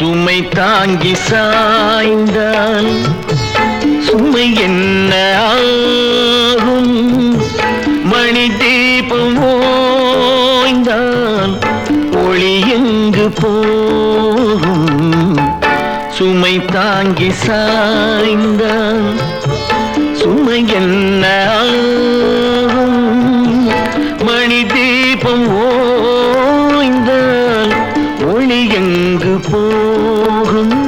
சுமை தாங்கி சாய்ந்தால் சுமை என்ன ஆகும்? மணி தீபம் ஓய்ந்தால் ஒளி எங்கு போகும்? சுமை தாங்கி சாய்ந்தால் சுமை என்ன ஆகும்? மணி தீபம் ஓ எங்கு போகும்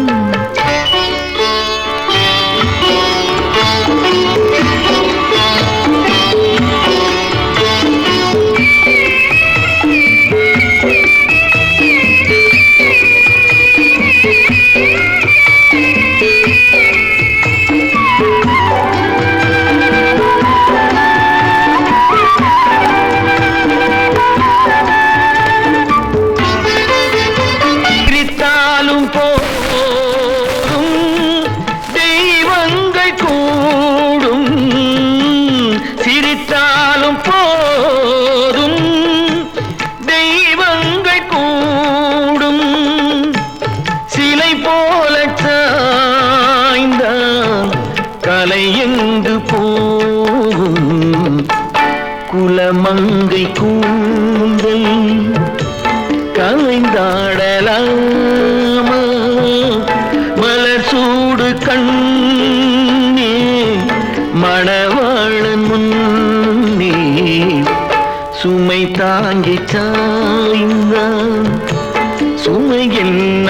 மலை எங்கு போகும்? குலமங்கை கூந்தல் கலைந்தாடலாமா? மலர் சூடு கண்ணே மணவாழன் முன்னே சுமை தாங்கி சாய்ந்தான். சுமை என்ன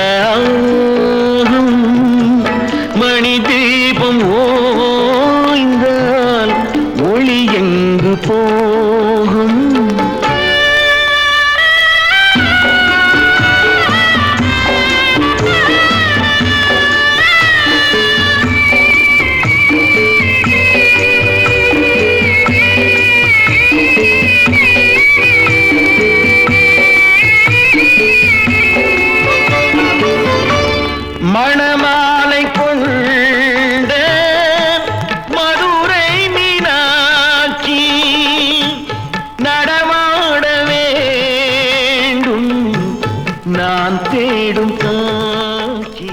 மணி தீபம் ஓ പോകും காட்சி